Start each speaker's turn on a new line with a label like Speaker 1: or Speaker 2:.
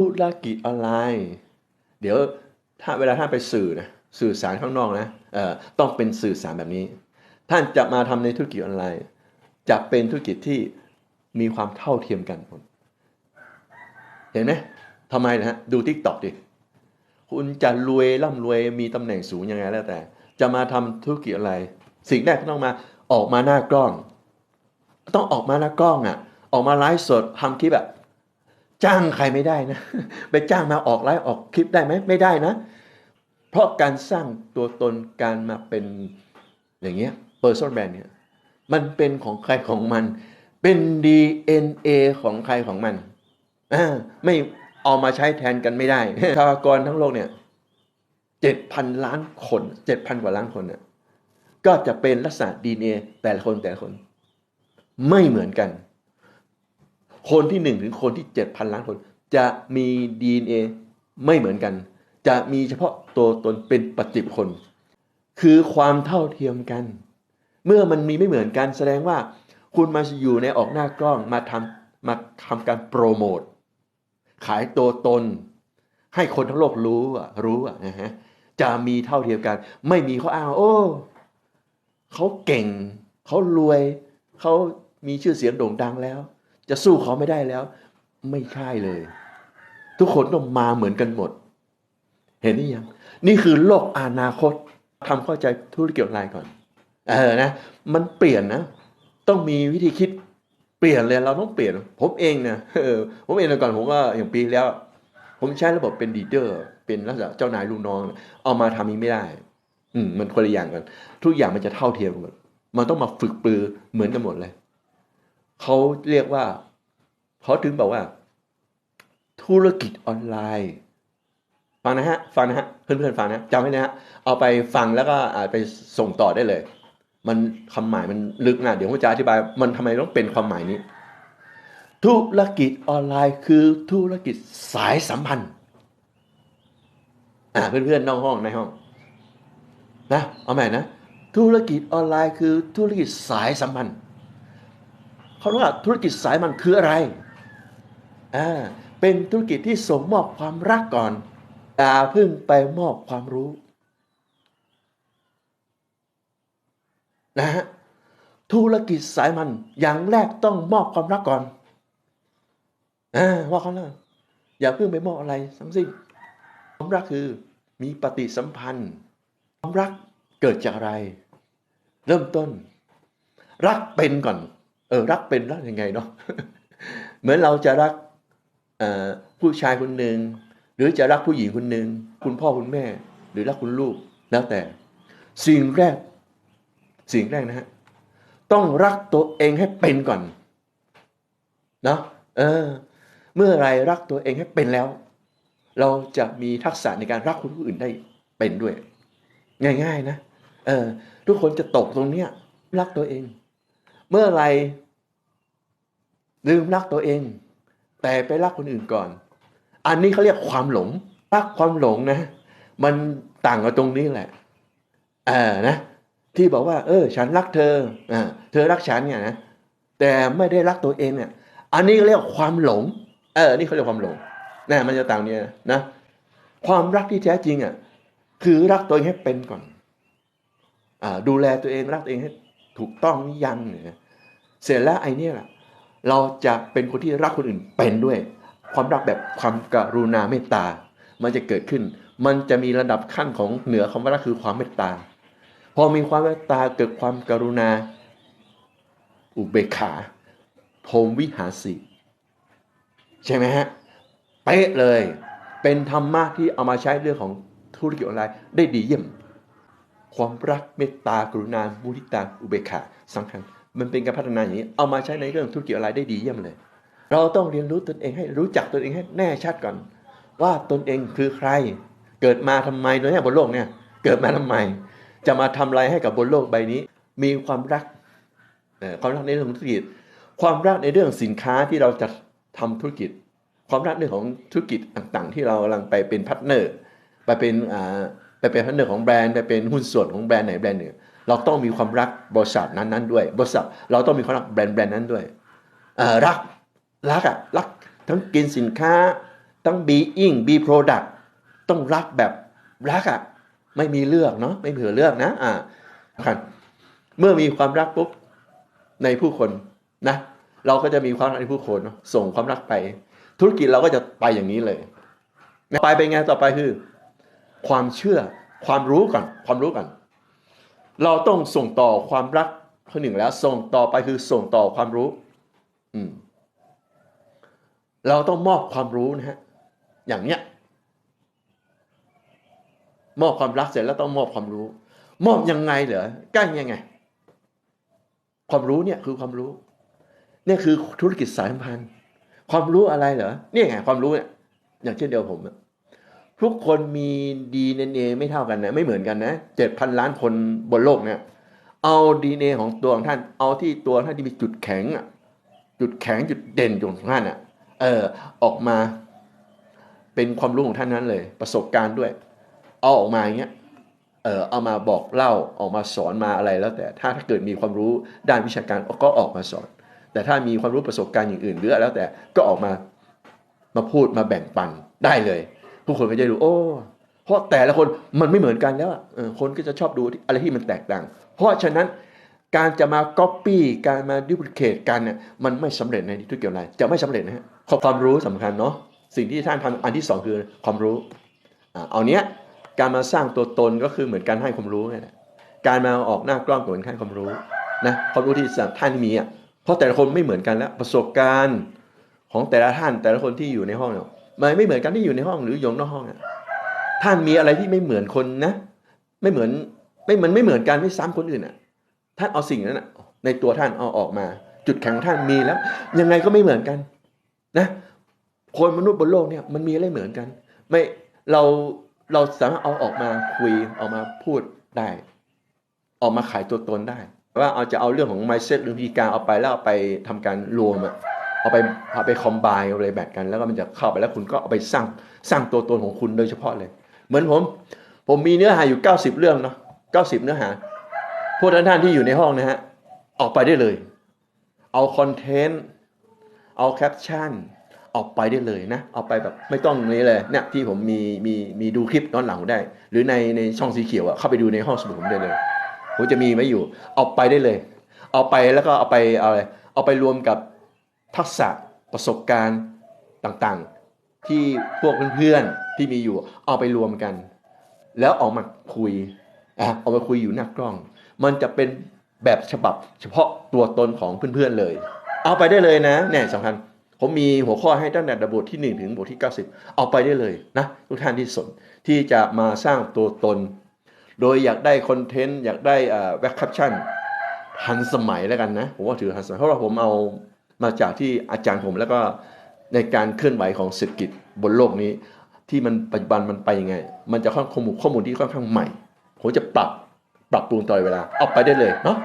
Speaker 1: ธุรกิจออนไลน์ เดี๋ยวถ้าเวลาท่านไปสื่อนะสื่อสารข้างนอกนะเอ่อต้องเป็นสื่อสารแบบนี้ ท่านจะมาทำในธุรกิจออนไลน์ จะเป็นธุรกิจที่มีความเท่าเทียมกันหมดเห็นไหมทำไมนะฮะดูทิกตอกดิคุณจะรวยร่ำรวยมีตำแหน่งสูงยังไงแล้วแต่ จะมาทำธุรกิจอะไร สิ่งแรกก็ต้องมาออกมาหน้ากล้อง ต้องออกมาหน้ากล้องอะ ออกมาไลฟ์สดทำคลิปแบบ จ้างใครไม่ได้นะ ไปจ้างมาออกไลฟ์ออกคลิปได้ไหมไม่ได้นะ เพราะการสร้างตัวตนการมาเป็นอย่างเงี้ย personal brand เนี่ยมันเป็นของใครของมัน เป็น DNA ของใครของมันอ่าไม่เอามาใช้แทนกันไม่ได้ชากรทั้งโลกเนี่ยเจ็ดพันล้านคนเจ็ดพันกว่าล้านคนเนี่ยก็จะเป็นลักษณะ DNA แต่ละคนแต่ละคน ไม่เหมือนกัน คนที่หนึ่งถึงคนที่เจ็ดพันล้านคน จะมี DNA ไม่เหมือนกัน จะมีเฉพาะตัวตนเป็นปฏิบคคลคือความเท่าเทียมกัน เมื่อมันมีไม่เหมือนกันแสดงว่า คุณมาอยู่ในออกหน้ากล้องมาทำมาทำการโปรโมทขายตัวตน ให้คนทั้งโลกรู้อะรู้อะนะฮะจะมีเท่าเทียมกัน ไม่มีเขาอ้างว่าโอ้เขาเก่ง เขารวย เขามีชื่อเสียงโด่งดังแล้ว จะสู้เขาไม่ได้แล้ว ไม่ใช่เลย ทุกคนต้องมาเหมือนกันหมด เห็นนี่ยัง นี่คือโลกอนาคตทำเข้าใจธุรกิจออนไลน์ก่อน เออนะ มันเปลี่ยนนะ ต้องมีวิธีคิดเปลี่ยนเลยเราต้องเปลี่ยน ผมเองเนี่ยเออผมเองแต่ก่อนผมก็อย่างปีแล้ว ผมใช้ระบบเป็นดีเดอร์ เป็นลักษณะเจ้านายลูกน้อง เอามาทำนี้ไม่ได้ อืมมันคนละอย่างกัน ทุกอย่างมันจะเท่าเทียมกันหมดมันต้องมาฝึกปรือเหมือนกันหมดเลย เขาเรียกว่าเขาถึงบอกว่า ธุรกิจออนไลน์ฟังนะฮะฟังนะฮะเพื่อนๆฟังนะจำไว้นะฮะเอาไปฟังแล้วก็อาจไปส่งต่อได้เลย มันคำหมายมันลึกนะเดี๋ยวผมจะอธิบาย มันทำไมต้องเป็นความหมายนี้ ธุรกิจออนไลน์คือธุรกิจสายสัมพันธ์อ่าเพื่อนๆนอกห้องในห้องนะเอาใหม่นะธุรกิจออนไลน์คือธุรกิจสายสัมพันธ์ เขาเรียกว่าธุรกิจสายมันคืออะไรอ่าเป็นธุรกิจที่ส่งมอบความรักก่อนอย่าเพิ่งไปมอบความรู้นะฮะธุรกิจสายมันอย่างแรกต้องมอบความรักก่อนอ่าว่าเขาแล้วอย่าเพิ่งไปมอบอะไรทั้งสิ้นความรักคือมีปฏิสัมพันธ์ ความรักเกิดจากอะไร เริ่มต้น รักเป็นก่อน เออรักเป็นรักยังไงเนาะเหมือนเราจะรักผู้ชายคนหนึ่งหรือจะรักผู้หญิงคนหนึ่งคุณพ่อคุณแม่ หรือรักคุณลูกแล้วแต่ สิ่งแรก สิ่งแรกนะฮะต้องรักตัวเองให้เป็นก่อนเนาะเออ เมื่อไรรักตัวเองให้เป็นแล้ว เราจะมีทักษะในการรักคนอื่นได้เป็นด้วย ง่าย ๆ นะเออทุกคนจะตกตรงเนี้ยรักตัวเอง เมื่อไรลืมรักตัวเอง แต่ไปรักคนอื่นก่อน อันนี้เขาเรียกความหลง รักความหลงนะ มันต่างกันตรงนี้แหละเออนะ ที่บอกว่า เออ ฉันรักเธออ่าเธอรักฉันเนี่ยนะแต่ไม่ได้รักตัวเองเนี่ย อันนี้เรียกความหลง เออ นี่เขาเรียกความหลงนะมันจะต่างเนี่ยนะ ความรักที่แท้จริงอะคือรักตัวเองให้เป็นก่อน อ่า ดูแลตัวเองรักตัวเองให้ถูกต้องยังเนี่ย เสร็จแล้วไอ้นี่แหละเราจะเป็นคนที่รักคนอื่นเป็นด้วย ความรักแบบความกรุณาเมตตา มันจะเกิดขึ้น มันจะมีระดับขั้นของเหนือคำว่ารักคือความเมตตา พอมีความเมตตาเกิดความกรุณา อุเบกขาพรมวิหารสีใช่ไหมฮะเป๊ะเลย เป็นธรรมะที่เอามาใช้เรื่องของธุรกิจออนไลน์ได้ดีเยี่ยม ความรักเมตตากรุณามุทิตาอุเบกขาสำคัญ มันเป็นการพัฒนาอย่างนี้ เอามาใช้ในเรื่องธุรกิจออนไลน์ได้ดีเยี่ยมเลย เราต้องเรียนรู้ตนเองให้รู้จักตนเองให้แน่ชัดก่อน ว่าตนเองคือใคร เกิดมาทำไมโดยเนี่ยบนโลกเนี่ย เกิดมาทำไม จะมาทำอะไรให้กับบนโลกใบนี้ มีความรักความรักในเรื่องธุรกิจ ความรักในเรื่องสินค้าที่เราจะทำธุรกิจ ความรักเรื่องของธุรกิจต่างๆ ที่เรากำลังไปเป็นพาร์ทเนอร์ไปเป็นอ่าไปเป็นพาร์ทเนอร์ของแบรนด์ไปเป็นหุ้นส่วนของแบรนด์ไหนแบรนด์หนึ่ง เราต้องมีความรักบริษัทนั้นๆด้วย บริษัทเราต้องมีความรักแบรนด์แบรนด์นั้นด้วยรักรักอะรักทั้งกินสินค้าต้อง being be product ต้องรักแบบรักอะ่ะไม่มีเลือกเนาะไม่เผื่อเลือกนะอ่าครับเมื่อมีความรักปุ๊บในผู้คนนะ เราก็จะมีความรักในผู้คน ส่งความรักไป ธุรกิจเราก็จะไปอย่างนี้เลยไปเป็นไงต่อไปคือ ความเชื่อความรู้ก่อนความรู้ก่อน เราต้องส่งต่อความรักข้อหนึ่งแล้ว ส่งต่อไปคือส่งต่อความรู้ อืม เราต้องมอบความรู้นะฮะ อย่างเนี้ย มอบความรักเสร็จแล้วต้องมอบความรู้ มอบยังไงเหรอใกล้ยังไง ความรู้เนี่ยคือความรู้เนี่ยคือธุรกิจสายพันธ์ความรู้อะไรเหรอเนี่ยไงความรู้เนี่ย อย่างเช่นเดียวผมอะ ทุกคนมีดีเอ็นเอไม่เท่ากันนะไม่เหมือนกันนะเจ็ดพันล้านคนบนโลกเนี่ยเอาดีเอของตัวของท่านเอาที่ตัวท่านที่มีจุดแข็งอะจุดแข็งจุดเด่นของท่านอะเออออกมาเป็นความรู้ของท่านนั้นเลย ประสบการณ์ด้วย เอาออกมาอย่างเงี้ยเออเอามาบอกเล่าออกมาสอนมาอะไรแล้วแต่ถ้าถ้าเกิดมีความรู้ด้านวิชาการก็ออกมาสอน แต่ถ้ามีความรู้ประสบการณ์อย่างอื่นหรืออะไรแล้วแต่ก็ออกมามาพูดมาแบ่งปันได้เลย ผู้คนก็จะดูโอ้ เพราะแต่ละคนมันไม่เหมือนกันแล้วอคนก็จะชอบดูอะไรที่มันแตกต่าง เพราะฉะนั้นการจะมาก๊อปปี้การมาดิพลิเคตกันเนี่ยมันไม่สำเร็จในธุรกิจออนไลน์จะไม่สำเร็จนะฮะความรู้สำคัญเนาะสิ่งที่ท่านทำอันที่สองคือความรู้เอาเนี้ยการมาสร้างตัวตนก็คือเหมือนการให้ความรู้นี่แหละการมาออกหน้ากล้องก็เหมือนให้ความรู้นะความรู้ที่ท่านมีอะเพราะแต่ละคนไม่เหมือนกันแล้วประสบการณ์ของแต่ละท่านแต่ละคนที่อยู่ในห้องเนี่ย มันไม่เหมือนกันที่อยู่ในห้องหรืออยู่นอกห้องอะท่านมีอะไรที่ไม่เหมือนคนนะ ไม่เหมือนไม่มือนไม่เหมือนกันไม่ซ้ำคนอื่นอะ ท่านเอาสิ่งนั้นนะในตัวท่านเอาออกมา จุดแข็งของท่านมีแล้ว ยังไงก็ไม่เหมือนกัน นะ คนมนุษย์บนโลกเนี่ยมันมีอะไรเหมือนกัน ไม่เราเราสามารถเอาออกมาคุยออกมาพูดได้ ออกมาขายตัวตนได้ ว่าเอาจะเอาเรื่องของ mindset เรื่องวิธีการเอาไปแล้วเอาไปทำการรวมอะ เอาไปเอาไปคอมไบอะไรแบบกัน แล้วก็มันจะเข้าไปแล้วคุณก็เอาไปสร้างสร้างตัวตนของคุณโดยเฉพาะเลย เหมือนผม ผมมีเนื้อหาอยู่ 90 เรื่องเนาะ90 เนื้อหา พวกท่านท่านที่อยู่ในห้องนะฮะออกไปได้เลย เอาคอนเทนต์เอาแคปชั่นออกไปได้เลยนะเอาไปแบบไม่ต้องนี้เลยเนี่ยที่ผมมีมีมีดูคลิปย้อนหลังผมได้ หรือในในช่องสีเขียวอะเข้าไปดูในห้องสมุดผมได้เลยผมจะมีไว้อยู่ เอาไปได้เลย เอาไปแล้วก็เอาไปเอาอะไรเอาไปรวมกับ ทักษะประสบการณ์ต่างๆ ที่พวกเพื่อนๆที่มีอยู่เอาไปรวมกัน แล้วออกมาคุยอะเอามาคุยอยู่หน้ากล้อง มันจะเป็นแบบฉบับเฉพาะตัวตนของเพื่อนๆเลย เอาไปได้เลยนะเนี่ยสำคัญผมมีหัวข้อให้ตั้งแต่บทที่ 1 ถึงบทที่ 90 เอาไปได้เลยนะทุกท่านที่สนที่จะมาสร้างตัวตน โดยอยากได้คอนเทนต์อยากได้แว็กคัปชั่นทันสมัยแล้วกันนะ ผมว่าถือทันสมัยเพราะว่าผมเอา มาจากที่อาจารย์ผมแล้วก็ในการเคลื่อนไหวของเศรษฐกิจบนโลกนี้ ที่มันปัจจุบันมันไปยังไง มันจะข้อมูลข้อมูลที่ค่อนข้างใหม่ ผมจะปรับปรับปรุงตลอดเวลาเอาไปได้เลยเนาะ